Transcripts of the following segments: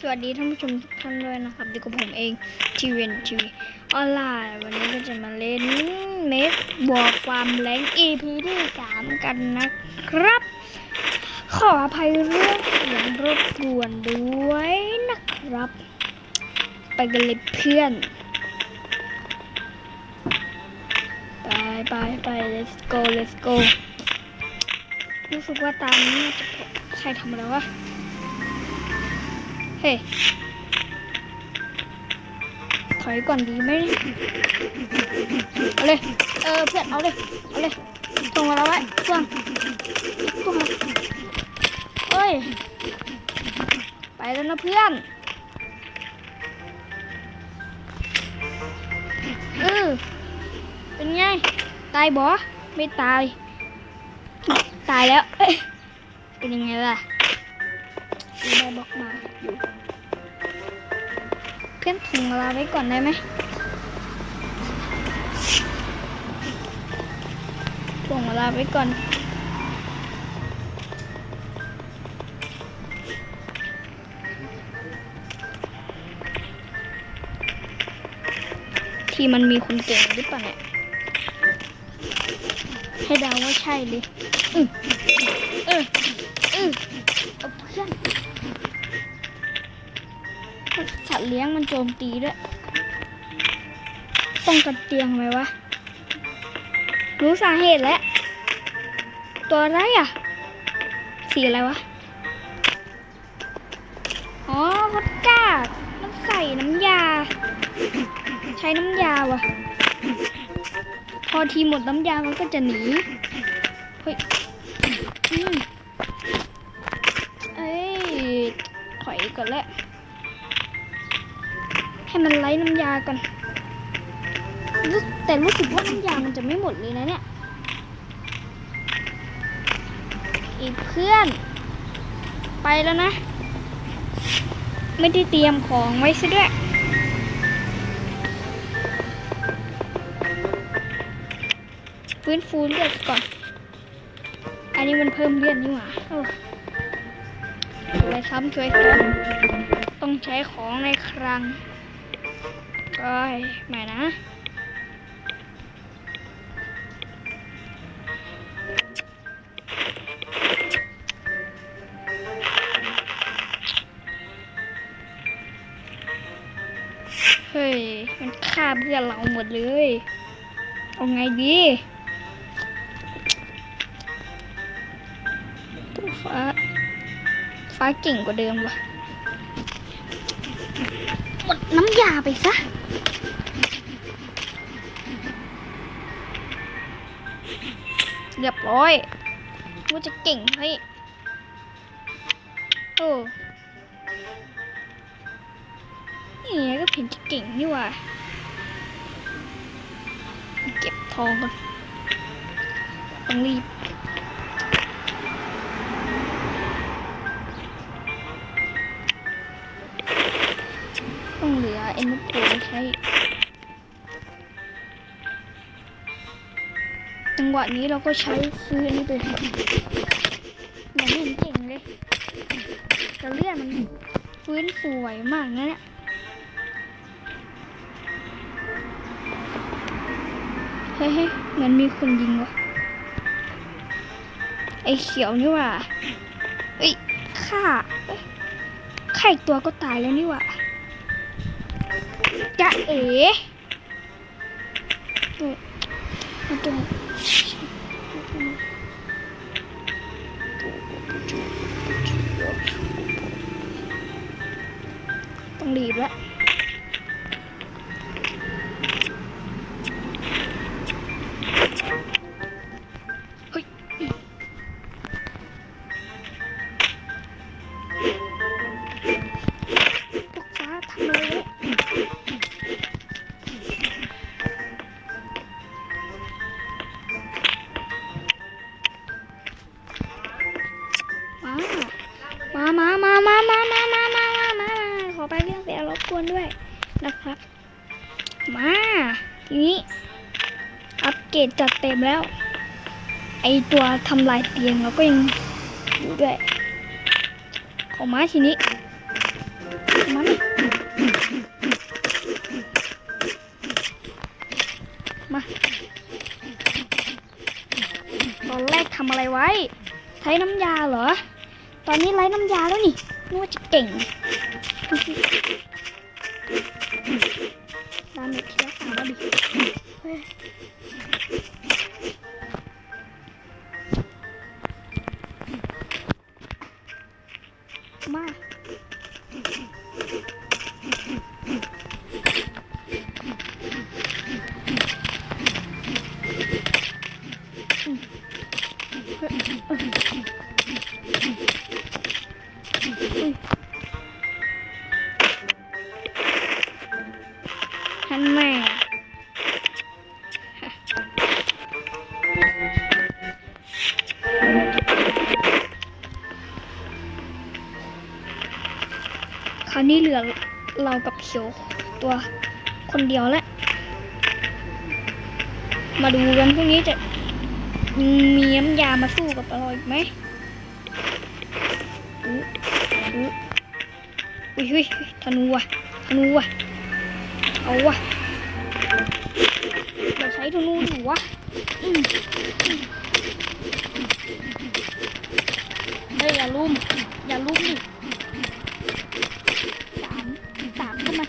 สวัสดีท่านผู้ชมทุกท่านด้วยนะครับอยู่กับผมเองทีวีทีวีออนไลน์วันนี้ก็จะมาเล่นเมสบวกความแรง EP ที่สามกันนะครับ ขออภัยเรื่องเสียงรบกวนด้วยนะครับ ไปกันเลยเพื่อน ไปไปไป let's go let's go รู้สึกว่าตามนี้จะใครทำอะไรวะ ฮ้ยถอยก่อนดีไหมเอาเลย เออเพื่อนเอาเลย เอาเลยตรงมาแล้วไว้เพื่อนตรงมาเอ้ย ไปแล้วนะเพื่อนเออเป็นไง ตายบอไม่ตาย ตายแล้ว เป็นยังไงล่ะมีได้บอกมาอยู่ เพื่อนถุงลาไว้ก่อนได้ไหมถุงลาไว้ก่อนที่มันมีคนเก่งหรือเปล่าเนี่ย ให้เดาว่าใช่เลยอือเออเออ สัตว์เลี้ยงมันโจมตีด้วยป้องกันเตียงไหมวะ รู้สาเหตุแล้ว ตัวอะไรอะ สีอะไรวะ อ๋อวอดก้ามันใส่น้ำยา ใช้น้ำยาวะพอทีหมดน้ำยามันก็จะหนี เฮ้ยเอ้ย ถอยก่อนแล้ว ให้มันไล่น้ำยาก่อนแต่รู้สึกว่าน้ำยามันจะไม่หมดเลยนะเนี่ยอีกเพื่อน ไปแล้วนะ ไม่ได้เตรียมของไว้ซะด้วยฟื้นฟูเลือดก่อน อันนี้มันเพิ่มเลือดนี่หว่าออช่วยซ้ำช่วยซ้ำต้องใช้ของในครัง อยใหม่นะเฮ้ย มันฆ่าเพื่อนเราหมดเลย เอาไงดีตู้ฟ้า ฟ้าเก่งกว่าเดิมว่ะ หมดน้ำยาไปซะ เรียบร้อยว่าจะเก่งเฮ้ยโอ้นี่ไงก็เห็นจะเก่งนี่ว่าเก็บทองก่อนต้องรีบ วะนี้เราก็ใช้ซื้ออันนี้ไปอย่างไม่เห็นเก่งเลยแต่เลือดมันฟื้นฟูไวมากนะเนี่ยเฮ้ยเหมือนมีคนยิงวะไอเขียวนี่ว่าเอ้ยฆ่าเอ้ยฆ่าอีกตัวก็ตายแล้วนี่ว่าจะเอ๋เอ้ยมันต้อ ต้องรีบแล้ว อตัวทำลายเตียงเราก็ยังอยู่ด้วยขอมาทีนี้มันมาตอนแรกทำอะไรไว้ ใช้น้ำยาเหรอ ตอนนี้ไร้น้ำยาแล้วนี่นึกว่าจะเก่ง ท่านแม่คราวนี้เหลือเรากับเขียวตัวคนเดียวแล้ว มาดูกันพรุ่งนี้จะ มีน้ำยามาสู้กับเราอีกไหมอุ๊ยอุ้ยธนูว่ะธนูว่ะเอาวะอย่าใช้ธนูดิวะเฮ้ยอย่าลุมอย่าลุมดิสามสามเข้ามา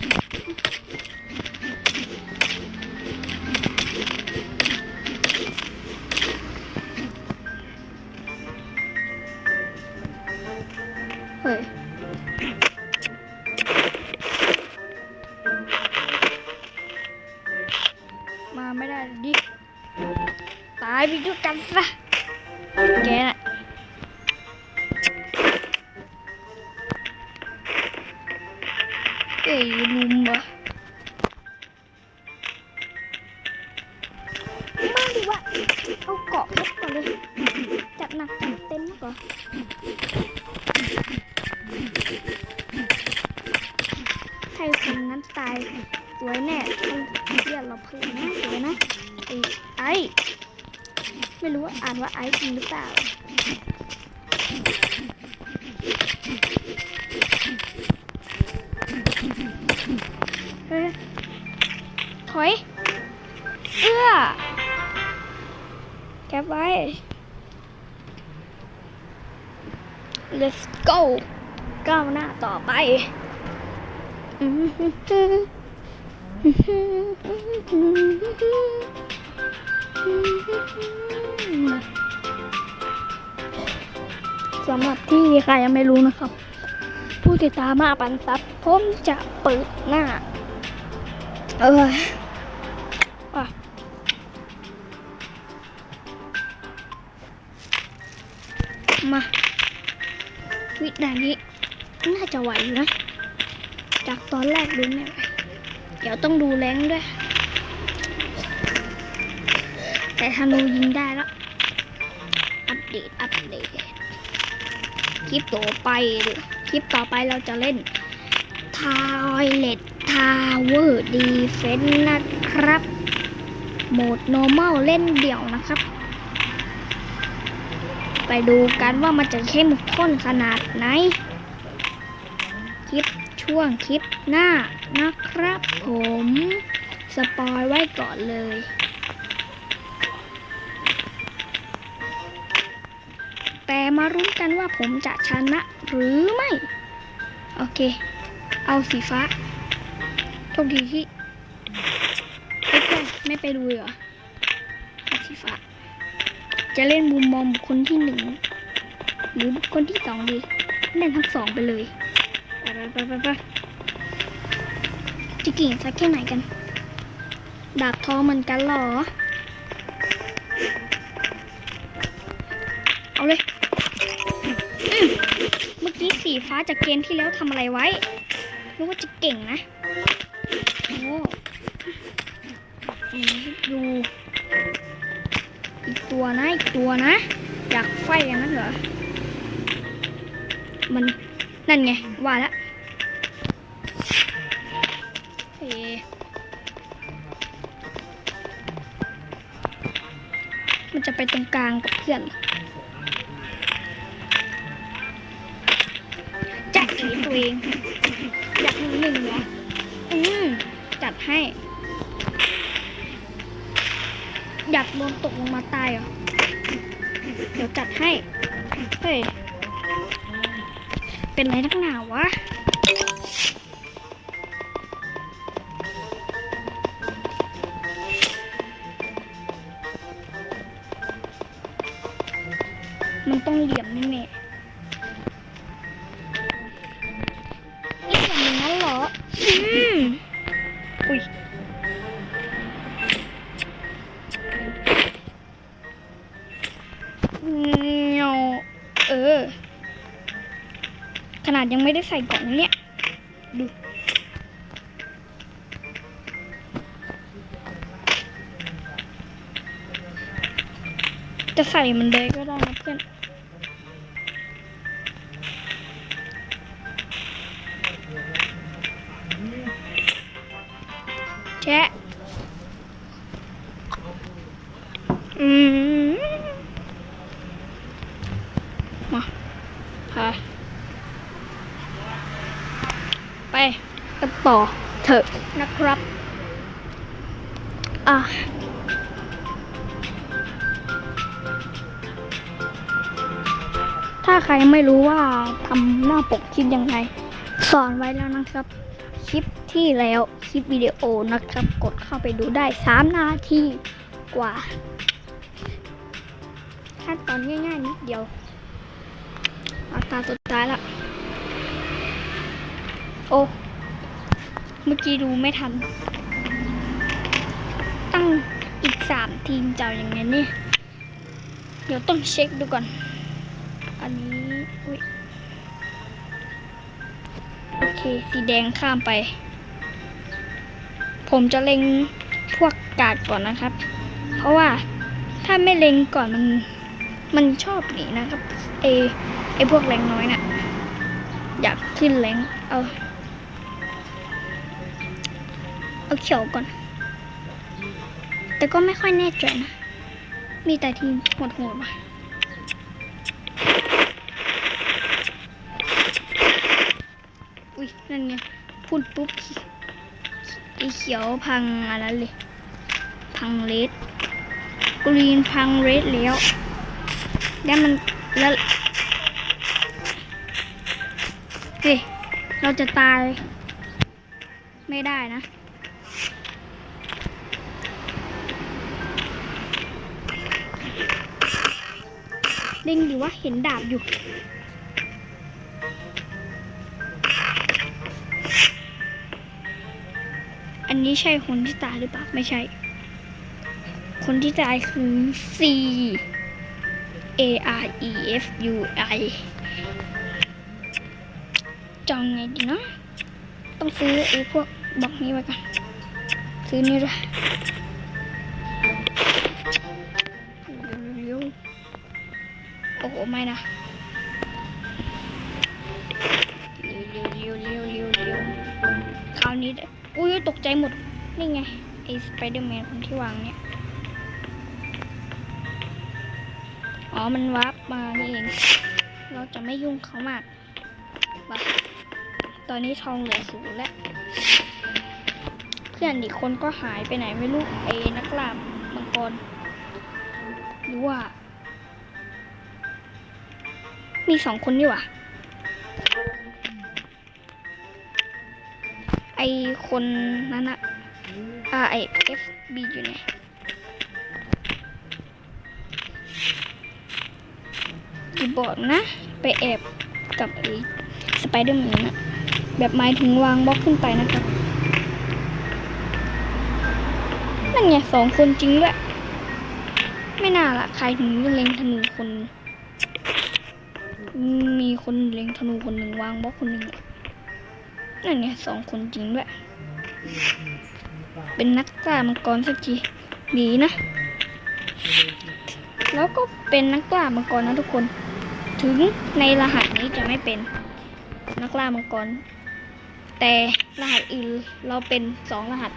ไม่ได้ดิ ตายไปด้วยกันซะแกน่ะ ไม่รู้ว่าอ่านว่าไอ้จริงหรือเปล่าเฮ้ยถอย เอื้อแกบไว้ let's go ก้าวหน้าต่อไปอื สำหรับที่ใครยังไม่รู้นะครับ ผู้ติดตามมาปันซับผมจะเปิดหน้า เอออะมาวิดานี้ น่าจะไหวอยู่นะ จากตอนแรกดูไม่ไหวเดี๋ยวต้องดูแรงด้วย แต่ธนูยิงได้แล้ว คลิปต่อไป คลิปต่อไปเราจะเล่น Toilet Tower Defense นะครับ โหมด normal เล่นเดี่ยวนะครับ ไปดูกันว่ามันจะเข้มข้นขนาดไหน คลิปช่วงคลิปหน้านะครับผม สปอยไว้ก่อนเลย รุ้นกันว่าผมจะชนะหรือไม่ โอเค เอาสีฟ้าโชคดีที่เอ๊ะไม่ไปดูเหรอเอาสีฟ้า จะเล่นมุมมองบุคคลที่หนึ่งหรือบุคคลที่สองดีเล่นทั้งสองไปเลยไปไปไปไปจะเก่งสักแค่ไหนกัน ดาบทองเหมือนกันหรอ สีฟ้าจากเกมที่แล้วทำอะไรไว้นึกว่าจะเก่งนะ โอ้ดูอีกตัวนะอีกตัวนะ อยากไฟอย่างนั้นเหรอ มันนั่นไง ว่าล้วเฮ้มันจะไปตรงกลางกับเพื่อนหรอ ตัวเอง อยากหนึ่งเหรออืมจัดให้ อยากโดนตกลงมาตายเหรอ เดี๋ยวจัดให้ เฮ้ย เป็นไรนักหนาวะ จะใส่มันเลยก็ได้นะเพื่อนแชะอืมมาพาไปกันต่อเถอะนะครับ อะ ใครไม่รู้ว่าทำหน้าปกคลิปยังไง สอนไว้แล้วนะครับ คลิปที่แล้วคลิปวิดีโอนะครับ กดเข้าไปดูได้ 3 นาทีกว่า ขั้นตอนง่ายๆนิดเดียวอาตาสุดท้ายละ โอ้เมื่อกี้ดูไม่ทัน ตั้งอีกสามทีมจะอาอย่างไงเนี่ยเดี๋ยวต้องเช็คดูก่อน อันนี้อุ้ยโอเค สีแดงข้ามไป ผมจะเล็งพวกกาดก่อนนะครับ เพราะว่าถ้าไม่เล็งก่อนมันมันชอบหนีนะครับไอไอพวกแรงน้อยน่ะอยากขึ้นแรงเอาเอาเขียวก่อน แต่ก็ไม่ค่อยแน่ใจนะ มีแต่ทีมโหดๆมา อุ้ยนั่นไงพูดปุ๊บไอเขียวพังอะไรเลยพังเลดกรีนพังเรดแล้ว แล้วมันแล้วเฮ้เราจะตายไม่ได้นะ เล็งอยู่ว่าเห็นดาบอยู่ อันนี้ใช่คนที่ตายหรือเปล่าไม่ใช่ คนที่ตายคือ C A R E F U I จองไงดีเนาะต้องซื้อไอ้พวกบล็อกนี้ไว้ก่อนซื้อนี่ด้วยโอ้โหไม่นะ ใจหมด นี่ไง ไอ้สไปเดอร์แมนคนที่วางเนี่ย อ๋อ มันวาร์ปมานี่เอง เราจะไม่ยุ่งเขามากมาตอนนี้ทองเหลือศูนย์แล้ว เพื่อนอีกคนก็หายไปไหนไม่รู้ ไอ้นักล่ามังกรหรือว่า มีสองคนนี่หว่า ไอคนนั้นอะอ่าไอเอฟบีอยู่ไหนอย่บอกนะ ไปแอบกับไอสไปเดอร์แมนนะแบบหมายถึงวางบล็อกขึ้นไปนะครับนั่นไงสองคนจริงด้วย ไม่น่าละใครถึงเล็งธนูคน มีคนเล็งธนูคนหนึ่งวางบล็อกคนหนึ่ง นั่นไงสองคนจริงด้วย เป็นนักกล้ามังกรสักทีดีนะ แล้วก็เป็นนักล่ามังกรนะทุกคน ถึงในรหัสนี้จะไม่เป็นนักล่ามังกร แต่รหัสอื่นเราเป็นสองรหัส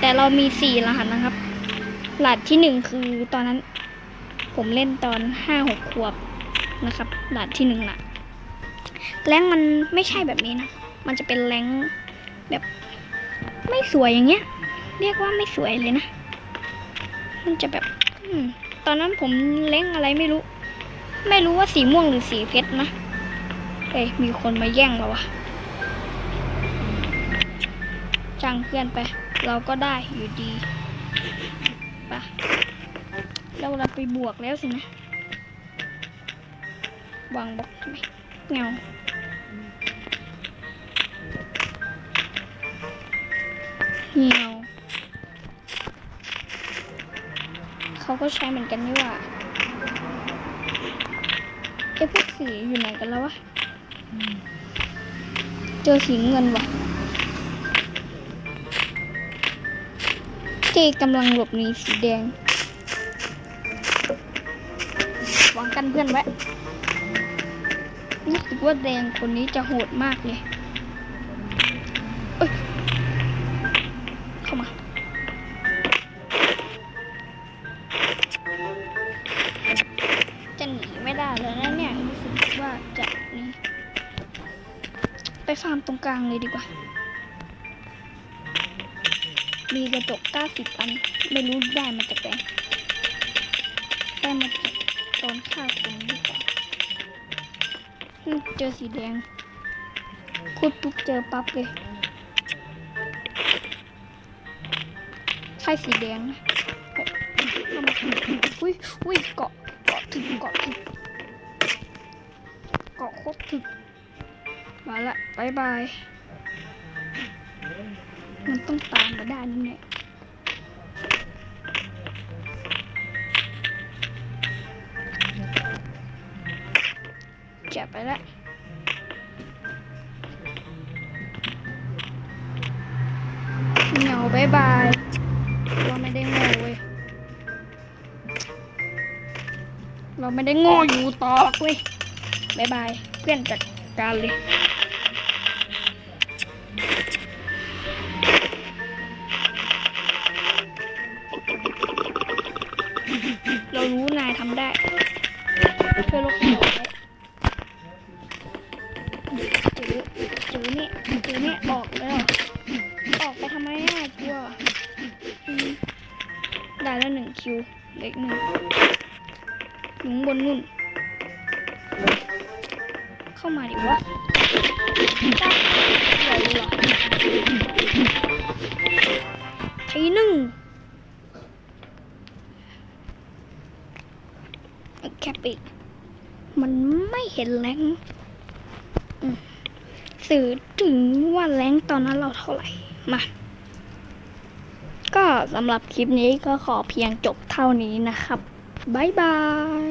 แต่เรามีสี่รหัสนะครับ รหัสที่หนึ่งคือตอนนั้น ผมเล่นตอนห้าหกขวบนะครับ รหัสที่หนึ่งน่ะแรงมันไม่ใช่แบบนี้นะ มันจะเป็นแรงแบบไม่สวยอย่างเงี้ย เรียกว่าไม่สวยเลยนะ มันจะแบบอตอนนั้นผมเล้งอะไรไม่รู้ ไม่รู้ว่าสีม่วงหรือสีเพชรนะเอ้ยมีคนมาแย่งเราอะจ้างเพื่อนไป เราก็ได้อยู่ดีปะเราเราไปบวกแล้วสินะวางบล็อกทำไมเงา เงาเขาก็ใช้เหมือนกันนี่ว่าเอะพวกสีอยู่ไหนกันแล้ววะ เจอสีเงินว่ะเจกำลังหลบหนีสีแดงวางกันเพื่อนไว้รู้สึกว่าแดงคนนี้จะโหดมากเลยเอ้ย กลางเลยดีกว่า มีกระจก90อัน ไม่รู้ได้มาจากไหนได้มาจากตอนฆ่าคนหรือเปล่าเจอสีแดงขุดปุ๊บเจอปั๊บเลยใช่สีแดงนะอุ้ยอุ้ยเกาะเกาะถึงเกาะถึงเกาะโคตรถึก มาละบายบาย มันต้องตามมาได้นี่แหละจับไปละเหงาบายบายเราไม่ได้โง่เว้ย เราไม่ได้โง่อยู่ต่อเว้ยบายบายเพื่อนจัดการเลย ได้แล้วหนึ่งคิว เล็กหนึ่งหนุงบนนุ่น เข้ามาดิวะได้ใหญ่เลยเหรอทีหนึ่งแคปอีก มันไม่เห็นแรงสื่อถึงว่าแรงตอนนั้นเราเท่าไหร่ มา สำหรับคลิปนี้ก็ขอเพียงจบเท่านี้นะครับ บ๊ายบาย